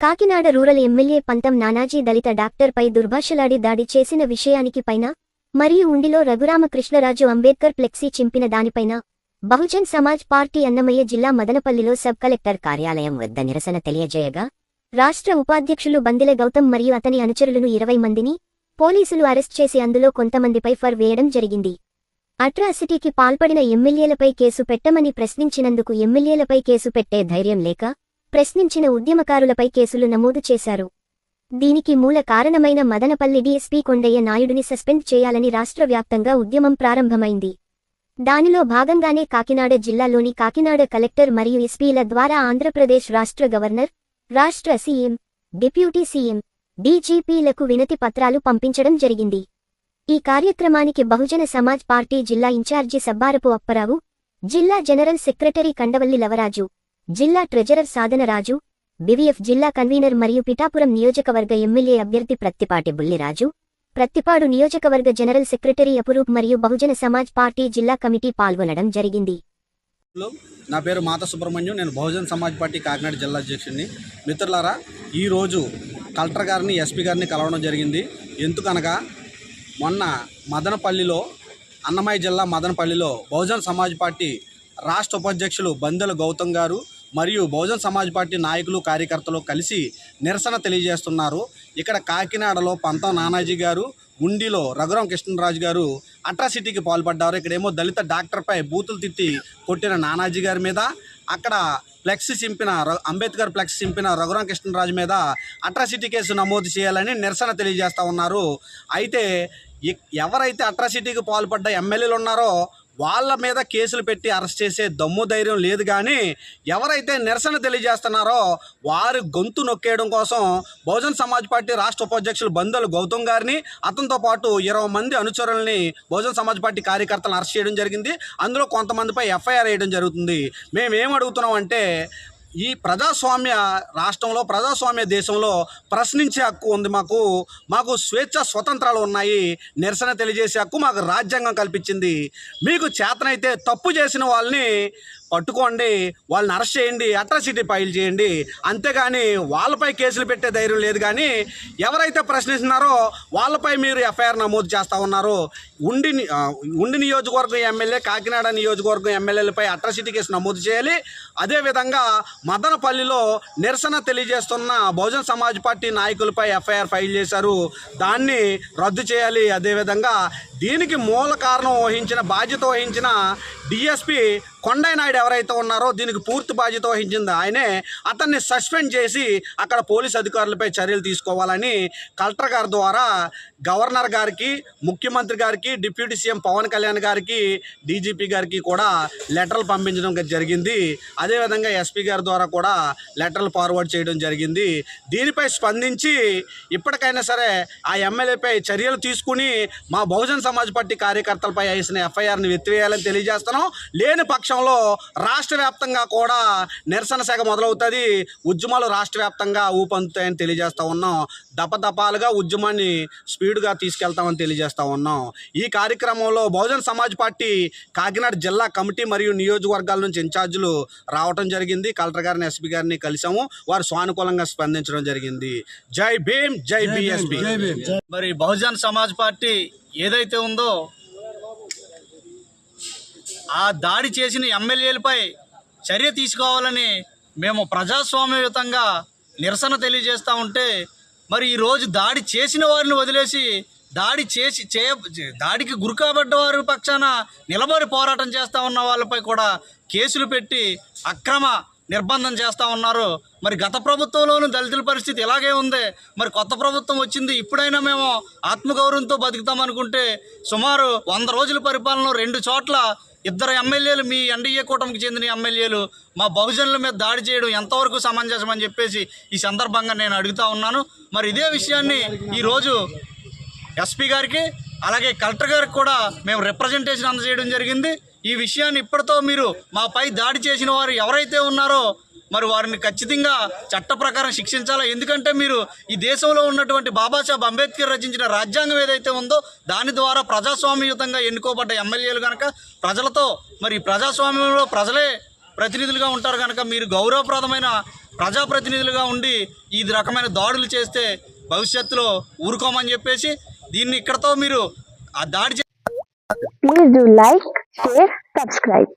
Kakinada rural MLA పంతం నానాజీ దళిత డాక్టర్పై దుర్భాషలాడి దాడి చేసిన విషయానికి పైన మరియు ఉండిలో రఘురామకృష్ణరాజు అంబేద్కర్ ఫ్లెక్సీ చింపిన దానిపైన బహుజన్ సమాజ్ పార్టీ అన్నమయ్య జిల్లా మదనపల్లిలో సబ్ కలెక్టర్ కార్యాలయం వద్ద నిరసన తెలియజేయగా రాష్ట్ర ఉపాధ్యక్షులు బందిల గౌతమ్ మరియు అతని అనుచరులను ఇరవై మందిని పోలీసులు అరెస్ట్ చేసి అందులో కొంతమందిపై ఫర్ వేయడం జరిగింది. అట్రాసిటీకి పాల్పడిన ఎమ్మెల్యేలపై కేసు పెట్టమని ప్రశ్నించినందుకు ఎమ్మెల్యేలపై కేసు పెట్టే ధైర్యం లేక ప్రశ్నించిన ఉద్యమకారులపై కేసులు నమోదు చేశారు. దీనికి మూల కారణమైన మదనపల్లి డీఎస్పీ కొండయ్య నాయుడిని సస్పెండ్ చేయాలని రాష్ట్ర వ్యాప్తంగా ఉద్యమం ప్రారంభమైంది. దానిలో భాగంగానే కాకినాడ జిల్లాలోని కాకినాడ కలెక్టర్ మరియు ఎస్పీల ద్వారా ఆంధ్రప్రదేశ్ రాష్ట్ర గవర్నర్ రాష్ట్ర సీఎం డిప్యూటీ సీఎం డీజీపీలకు వినతి పత్రాలు పంపించడం జరిగింది. ఈ కార్యక్రమానికి బహుజన సమాజ్ పార్టీ జిల్లా ఇన్ఛార్జి సబ్బారపు అప్పరావు జిల్లా జనరల్ సెక్రటరీ కండవల్లి లవరాజు జిల్లా ట్రెజరర్ సాధనరాజు బివిఎఫ్ జిల్లా కన్వీనర్ మరియు పిఠాపురం నియోజకవర్గ ఎమ్మెల్యే అభ్యర్థి ప్రత్తిపాటి బుల్లిరాజు ప్రత్తిపాడు నియోజకవర్గ జనరల్ సెక్రటరీ అపురూప్ మరియు బహుజన సమాజ్ పార్టీ జిల్లా కమిటీ పాల్గొనడం జరిగింది. నా పేరు మాత సుబ్రహ్మణ్యం నేను బహుజన్ సమాజ్ పార్టీ కాకినాడ జిల్లా అధ్యక్షుడిని. మిత్రులారా ఈరోజు కలెక్టర్ గారిని ఎస్పీ గారిని కలవడం జరిగింది. ఎందుకనగా మొన్న మదనపల్లిలో అన్నమయ్య జిల్లా మదనపల్లిలో బహుజన్ సమాజ్ పార్టీ రాష్ట్ర ఉపాధ్యక్షులు బందెల గౌతమ్ గారు మరియు బహుజన్ సమాజ్ పార్టీ నాయకులు కార్యకర్తలు కలిసి నిరసన తెలియజేస్తున్నారు. ఇక్కడ కాకినాడలో పంతం నానాజీ గారు ఉండిలో రఘురాం కృష్ణరాజు గారు అట్రాసిటీకి పాల్పడ్డారు. ఇక్కడేమో దళిత డాక్టర్పై బూతులు తిట్టి కొట్టిన నానాజీ గారి మీద అక్కడ ఫ్లెక్స్ చింపిన అంబేద్కర్ ఫ్లెక్స్ చింపిన రఘురాం కృష్ణరాజు మీద అట్రాసిటీ కేసు నమోదు చేయాలని నిరసన తెలియజేస్తూ ఉన్నారు. అయితే ఎవరైతే అట్రాసిటీకి పాల్పడ్డ ఎమ్మెల్యేలు ఉన్నారో వాళ్ళ మీద కేసులు పెట్టి అరెస్ట్ చేసే దమ్ము ధైర్యం లేదు కానీ ఎవరైతే నిరసన తెలియజేస్తున్నారో వారి గొంతు నొక్కేయడం కోసం బహుజన్ సమాజ్ పార్టీ రాష్ట్ర ఉపాధ్యక్షులు బందలు గౌతమ్ గారిని అతనితో పాటు ఇరవై మంది అనుచరుల్ని బహుజన్ సమాజ్ పార్టీ కార్యకర్తలను అరెస్ట్ చేయడం జరిగింది. అందులో కొంతమందిపై ఎఫ్ఐఆర్ వేయడం జరుగుతుంది. మేము ఏం అడుగుతున్నాం అంటే ఈ ప్రజాస్వామ్య రాష్ట్రంలో ప్రజాస్వామ్య దేశంలో ప్రశ్నించే హక్కు ఉంది మాకు. మాకు స్వేచ్ఛ స్వతంత్రాలు ఉన్నాయి. నిరసన తెలియజేసే హక్కు మాకు రాజ్యాంగం కల్పించింది. మీకు చేతనైతే తప్పు చేసిన వాళ్ళని పట్టుకోండి వాళ్ళని అరెస్ట్ చేయండి అట్రాసిటీ ఫైల్ చేయండి. అంతేగాని వాళ్ళపై కేసులు పెట్టే ధైర్యం లేదు కానీ ఎవరైతే ప్రశ్నిస్తున్నారో వాళ్ళపై మీరు ఎఫ్ఐఆర్ నమోదు చేస్తూ ఉన్నారు. ఉండి ఉండి నియోజకవర్గం ఎమ్మెల్యే కాకినాడ నియోజకవర్గం ఎమ్మెల్యేలపై అట్రాసిటీ కేసు నమోదు చేయాలి. అదేవిధంగా మదనపల్లిలో నిరసన తెలియజేస్తున్న బహుజన్ సమాజ్ పార్టీ నాయకులపై ఎఫ్ఐఆర్ ఫైల్ చేశారు. దాన్ని రద్దు చేయాలి. అదేవిధంగా దీనికి మూల కారణం వహించిన బాధ్యత వహించిన డిఎస్పి కొండయ్య నాయుడు ఎవరైతే ఉన్నారో దీనికి పూర్తి బాధ్యత వహించింది ఆయనే. అతన్ని సస్పెండ్ చేసి అక్కడ పోలీస్ అధికారులపై చర్యలు తీసుకోవాలని కలెక్టర్ గారి ద్వారా గవర్నర్ గారికి ముఖ్యమంత్రి గారికి డిప్యూటీ సీఎం పవన్ కళ్యాణ్ గారికి డీజీపీ గారికి కూడా లెటర్లు పంపించడం జరిగింది. అదేవిధంగా ఎస్పీ గారి ద్వారా కూడా లెటర్లు ఫార్వర్డ్ చేయడం జరిగింది. దీనిపై స్పందించి ఇప్పటికైనా సరే ఆ ఎమ్మెల్యేపై చర్యలు తీసుకుని మా బహుజన్ సమాజ్ పార్టీ కార్యకర్తలపై వేసిన ఎఫ్ఐఆర్ని ఎత్తివేయాలని తెలియజేస్తున్నాం. లేని పక్షం పక్షంలో రాష్ట్ర వ్యాప్తంగా కూడా నిరసన శాఖ మొదలవుతుంది. ఉద్యమాలు రాష్ట్ర వ్యాప్తంగా ఊపందుతాయని తెలియజేస్తా ఉన్నాం. దపదపాలుగా ఉద్యమాన్ని స్పీడ్గా తీసుకెళ్తామని తెలియజేస్తా ఉన్నాం. ఈ కార్యక్రమంలో బహుజన్ సమాజ్ పార్టీ కాకినాడ జిల్లా కమిటీ మరియు నియోజకవర్గాల నుంచి ఇన్ఛార్జీలు రావటం జరిగింది. కలెక్టర్ గారిని ఎస్పీ గారిని కలిసాము వారు సానుకూలంగా స్పందించడం జరిగింది. జై భీమ్ జై బిఎస్పీ. మరి బహుజన్ సమాజ్ పార్టీ ఏదైతే ఉందో ఆ దాడి చేసిన ఎమ్మెల్యేలపై చర్య తీసుకోవాలని మేము ప్రజాస్వామ్యయుతంగా నిరసన తెలియజేస్తూ ఉంటే మరి ఈరోజు దాడి చేసిన వారిని వదిలేసి దాడి చేసి చేయ దాడికి గురి కాబడ్డ వారి పక్షాన నిలబడి పోరాటం చేస్తూ ఉన్న వాళ్ళపై కూడా కేసులు పెట్టి అక్రమ నిర్బంధం చేస్తూ ఉన్నారు. మరి గత ప్రభుత్వంలోనూ దళితుల పరిస్థితి ఇలాగే ఉంది. మరి కొత్త ప్రభుత్వం వచ్చింది. ఇప్పుడైనా మేము ఆత్మగౌరవంతో బతుకుతామనుకుంటే సుమారు వంద రోజుల పరిపాలనలో రెండు చోట్ల ఇద్దరు ఎమ్మెల్యేలు మీ ఎన్డీఏ కూటమికి చెందిన ఎమ్మెల్యేలు మా బహుజనుల మీద దాడి చేయడం ఎంతవరకు సమంజసం అని చెప్పేసి ఈ సందర్భంగా నేను అడుగుతా ఉన్నాను. మరి ఇదే విషయాన్ని ఈరోజు ఎస్పీ గారికి అలాగే కలెక్టర్ గారికి కూడా మేము రిప్రజెంటేషన్ అందజేయడం జరిగింది. ఈ విషయాన్ని ఇప్పటితో మీరు మాపై దాడి చేసిన వారు ఎవరైతే ఉన్నారో మరి వారిని ఖచ్చితంగా చట్ట ప్రకారం శిక్షించాలా? ఎందుకంటే మీరు ఈ దేశంలో ఉన్నటువంటి బాబాసాహెబ్ అంబేద్కర్ రచించిన రాజ్యాంగం ఏదైతే ఉందో దాని ద్వారా ప్రజాస్వామ్యయుతంగా ఎన్నుకోబడ్డ ఎమ్మెల్యేలు కనుక ప్రజలతో మరి ప్రజాస్వామ్యంలో ప్రజలే ప్రతినిధులుగా ఉంటారు కనుక మీరు గౌరవప్రదమైన ప్రజాప్రతినిధులుగా ఉండి ఈ రకమైన దాడులు చేస్తే భవిష్యత్తులో ఊరుకోమని చెప్పేసి దీన్ని ఇక్కడతో మీరు ఆ దాడి చే- share, subscribe.